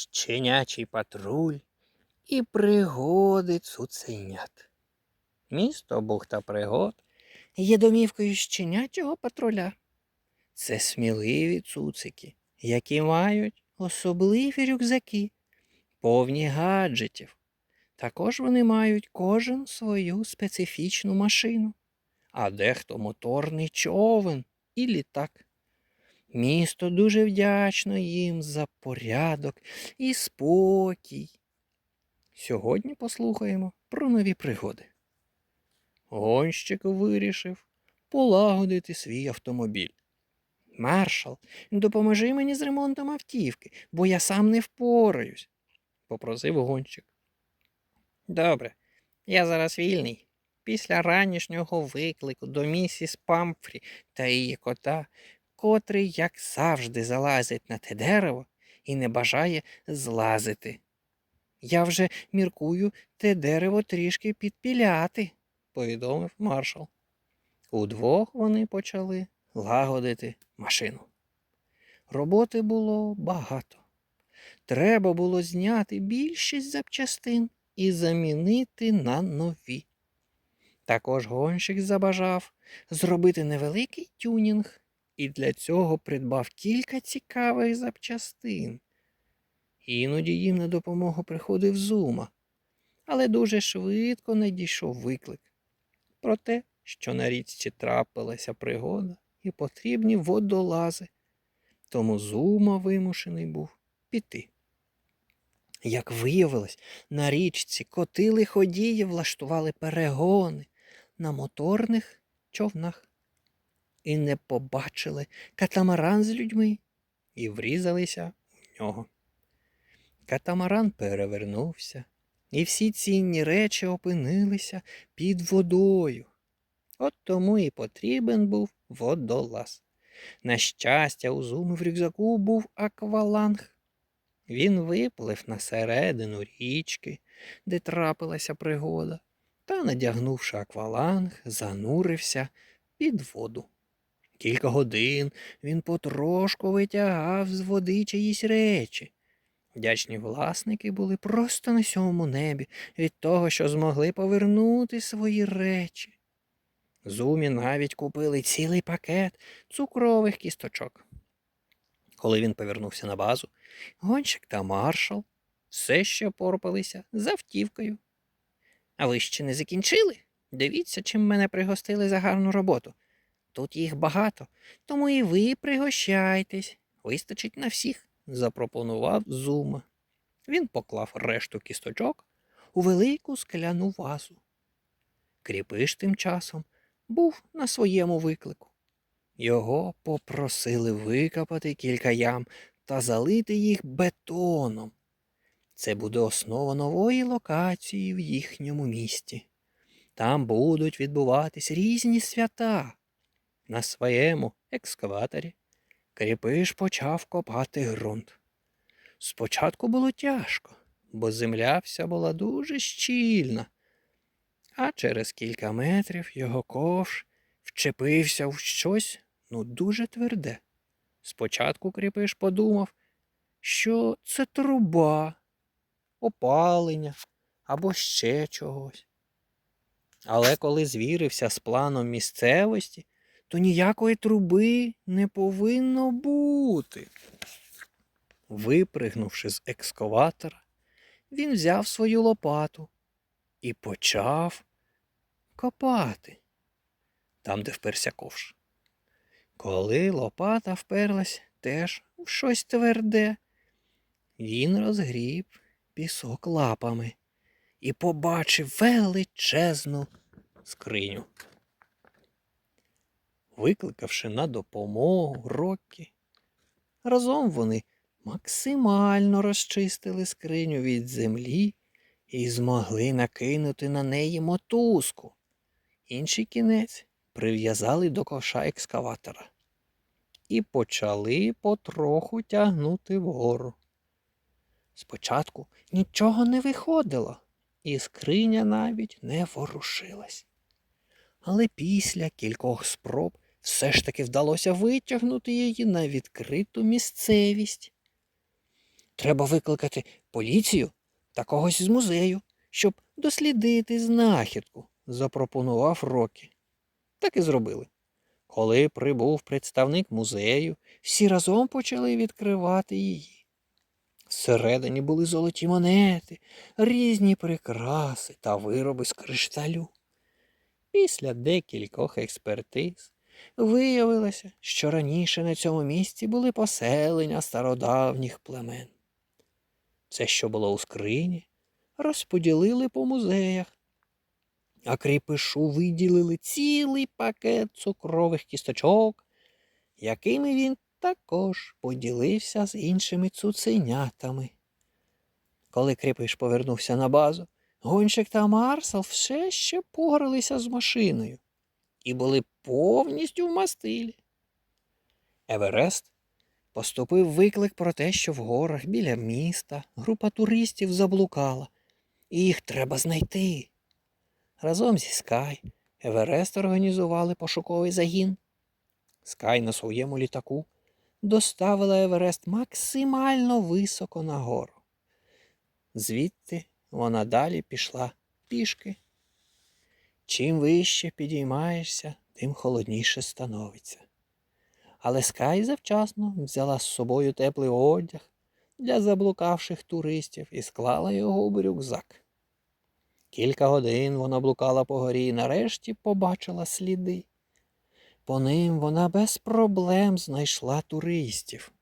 щенячий патруль і пригоди цуценят. Місто бухта пригод є домівкою щенячого патруля. Це сміливі цуцики, які мають особливі рюкзаки, повні гаджетів. Також вони мають кожен свою специфічну машину, а дехто моторний човен і літак. Місто дуже вдячно їм за порядок і спокій. Сьогодні послухаємо про нові пригоди. Гонщик вирішив полагодити свій автомобіль. Маршал, допоможи мені з ремонтом автівки, бо я сам не впораюсь, попросив гонщик. Добре, я зараз вільний. Після ранішнього виклику до місіс Памфрі та її кота, котрий, як завжди, залазить на те дерево і не бажає злазити. Я вже міркую те дерево трішки підпіляти, повідомив маршал. Удвох вони почали лагодити машину. Роботи було багато. Треба було зняти більшість запчастин і замінити на нові. Також гонщик забажав зробити невеликий тюнінг і для цього придбав кілька цікавих запчастин. Іноді їм на допомогу приходив зума, але дуже швидко надійшов виклик про те, що на річці трапилася пригода і потрібні водолази, тому зума вимушений був піти. Як виявилось, на річці коти лиходії влаштували перегони на моторних човнах і не побачили катамаран з людьми і врізалися в нього. Катамаран перевернувся, і всі цінні речі опинилися під водою. От тому і потрібен був водолаз. На щастя, у зуми в рюкзаку був акваланг. Він виплив на середину річки, де трапилася пригода, та, надягнувши акваланг, занурився під воду. Кілька годин він потрошку витягав з води чиїсь речі. Вдячні власники були просто на сьомому небі від того, що змогли повернути свої речі. Зумі навіть купили цілий пакет цукрових кісточок. Коли він повернувся на базу, гонщик та маршал все ще порпалися з автівкою. А ви ще не закінчили? Дивіться, чим мене пригостили за гарну роботу. Тут їх багато, тому і ви пригощайтесь. Вистачить на всіх, запропонував Зума. Він поклав решту кісточок у велику скляну вазу. Кріпиш тим часом був на своєму виклику. Його попросили викопати кілька ям та залити їх бетоном. Це буде основа нової локації в їхньому місті. Там будуть відбуватись різні свята. На своєму екскаваторі Кріпиш почав копати ґрунт. Спочатку було тяжко, бо земля вся була дуже щільна, а через кілька метрів його ковш вчепився в щось ну дуже тверде. Спочатку кріпиш подумав, що це труба, опалення або ще чогось. Але коли звірився з планом місцевості, то ніякої труби не повинно бути. Випригнувши з екскаватора, він взяв свою лопату і почав копати там, де вперся ковш. Коли лопата вперлась теж в щось тверде, він розгріб пісок лапами і побачив величезну скриню. Викликавши на допомогу Роккі, разом вони максимально розчистили скриню від землі і змогли накинути на неї мотузку. Інший кінець прив'язали до ковша екскаватора і почали потроху тягнути вгору. Спочатку нічого не виходило, і скриня навіть не ворушилась. Але після кількох спроб все ж таки вдалося витягнути її на відкриту місцевість. Треба викликати поліцію та когось з музею, щоб дослідити знахідку, запропонував Рокі. Так і зробили. Коли прибув представник музею, всі разом почали відкривати її. Всередині були золоті монети, різні прикраси та вироби з кришталю. Після декількох експертиз виявилося, що раніше на цьому місці були поселення стародавніх племен. Це, що було у скрині, розподілили по музеях, а кріпишу виділили цілий пакет цукрових кісточок, якими він також поділився з іншими цуценятами. Коли кріпиш повернувся на базу, гонщик та Марсал все ще погралися з машиною і були повністю в мастилі. Еверест поступив виклик про те, що в горах біля міста група туристів заблукала, і їх треба знайти. Разом зі Скай Еверест організували пошуковий загін. Скай на своєму літаку доставила Еверест максимально високо на гору. Звідти вона далі пішла пішки. Чим вище підіймаєшся, тим холодніше становиться. Але Скай завчасно взяла з собою теплий одяг для заблукавших туристів і склала його у рюкзак. Кілька годин вона блукала по горі і нарешті побачила сліди. По ним вона без проблем знайшла туристів.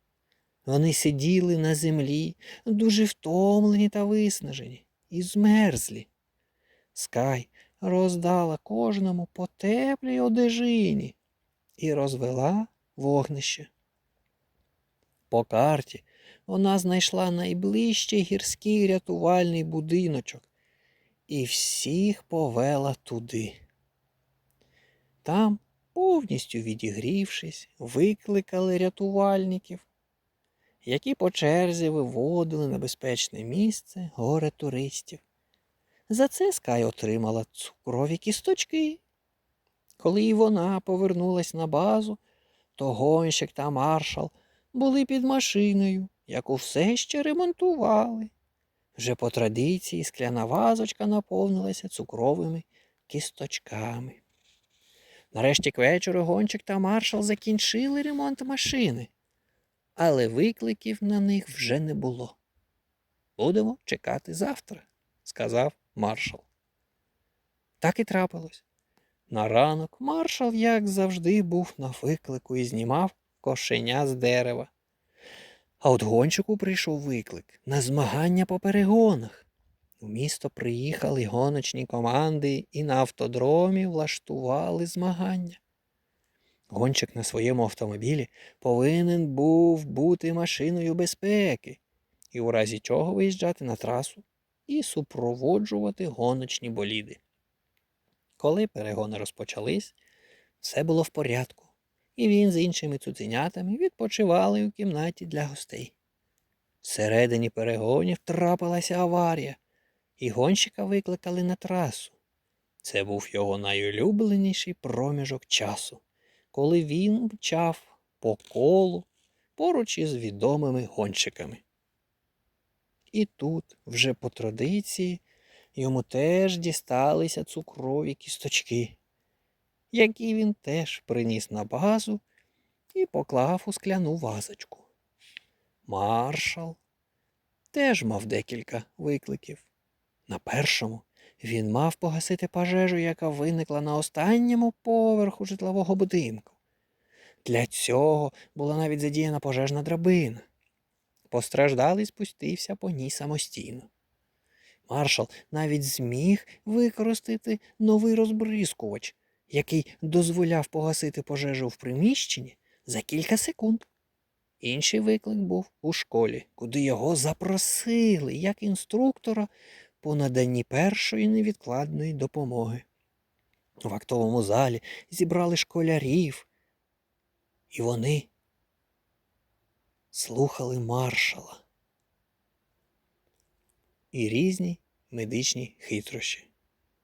Вони сиділи на землі, дуже втомлені та виснажені, і змерзлі. Скай роздала кожному по теплій одежині і розвела вогнище. По карті вона знайшла найближчий гірський рятувальний будиночок і всіх повела туди. Там, повністю відігрівшись, викликали рятувальників, які по черзі виводили на безпечне місце горе туристів. За це Скай отримала цукрові кісточки. Коли і вона повернулась на базу, то гонщик та маршал були під машиною, яку все ще ремонтували. Вже по традиції скляна вазочка наповнилася цукровими кісточками. Нарешті к вечору гонщик та маршал закінчили ремонт машини, але викликів на них вже не було. Будемо чекати завтра, сказав маршал. Так і трапилось. На ранок маршал, як завжди, був на виклику і знімав кошеня з дерева. А от гонщику прийшов виклик на змагання по перегонах. У місто приїхали гоночні команди і на автодромі влаштували змагання. Гонщик на своєму автомобілі повинен був бути машиною безпеки і у разі чого виїжджати на трасу і супроводжувати гоночні боліди. Коли перегони розпочались, все було в порядку, і він з іншими цуценятами відпочивали у кімнаті для гостей. Всередині перегонів трапилася аварія, і гонщика викликали на трасу. Це був його найулюбленіший проміжок часу, коли він мчав по колу поруч із відомими гонщиками. І тут, вже по традиції, йому теж дісталися цукрові кісточки, які він теж приніс на базу і поклав у скляну вазочку. Маршал теж мав декілька викликів. На першому він мав погасити пожежу, яка виникла на останньому поверху житлового будинку. Для цього була навіть задіяна пожежна драбина. Постраждалий спустився по ній самостійно. Маршал навіть зміг використати новий розбризкувач, який дозволяв погасити пожежу в приміщенні за кілька секунд. Інший виклик був у школі, куди його запросили як інструктора по наданні першої невідкладної допомоги. В актовому залі зібрали школярів, і вони слухали маршала і різні медичні хитрощі.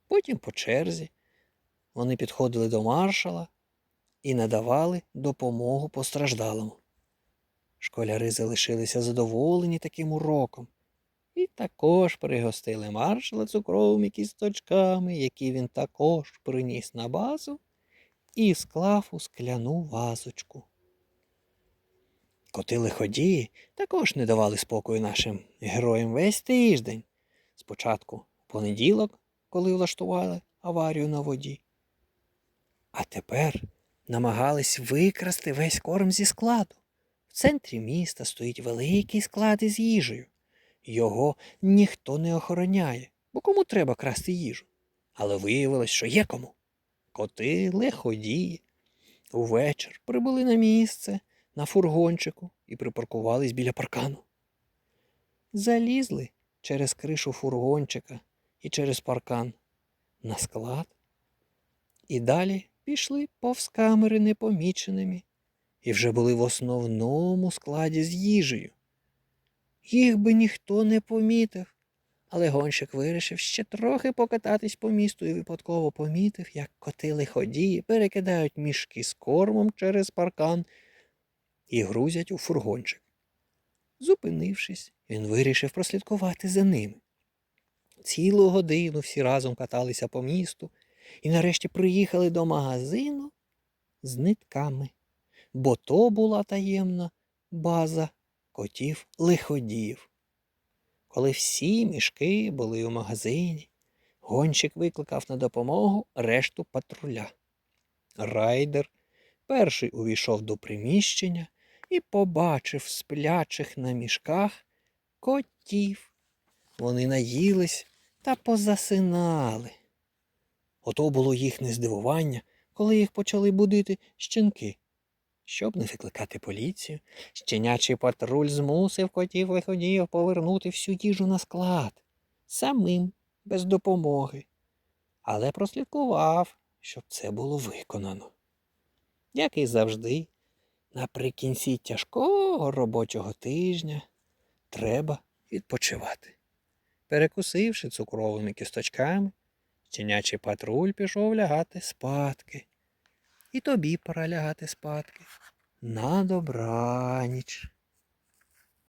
Потім по черзі вони підходили до маршала і надавали допомогу постраждалому. Школяри залишилися задоволені таким уроком і також пригостили маршала цукровими кісточками, які він також приніс на базу і склав у скляну вазочку. Коти лиходії також не давали спокою нашим героям весь тиждень. Спочатку в понеділок, коли влаштували аварію на воді. А тепер намагались викрасти весь корм зі складу. В центрі міста стоїть великий склад із їжею. Його ніхто не охороняє, бо кому треба красти їжу. Але виявилось, що є кому. Коти лиходії. Увечір прибули на місце на фургончику і припаркувались біля паркану. Залізли через кришу фургончика і через паркан на склад. І далі пішли повз камери непоміченими і вже були в основному складі з їжею. Їх би ніхто не помітив, але гонщик вирішив ще трохи покататись по місту і випадково помітив, як коти лиходії перекидають мішки з кормом через паркан і грузять у фургончик. Зупинившись, він вирішив прослідкувати за ними. Цілу годину всі разом каталися по місту і нарешті приїхали до магазину з нитками, бо то була таємна база котів лиходіїв. Коли всі мішки були у магазині, гонщик викликав на допомогу решту патруля. Райдер перший увійшов до приміщення і побачив сплячих на мішках котів. Вони наїлись та позасинали. Ото було їхнє здивування, коли їх почали будити щенки. Щоб не викликати поліцію, щенячий патруль змусив котів лиходіїв повернути всю їжу на склад самим, без допомоги, але прослідкував, щоб це було виконано. Як і завжди, наприкінці тяжкого робочого тижня треба відпочивати. Перекусивши цукровими кісточками, щенячий патруль пішов лягати спадки. І тобі пора лягати спадки. На добраніч.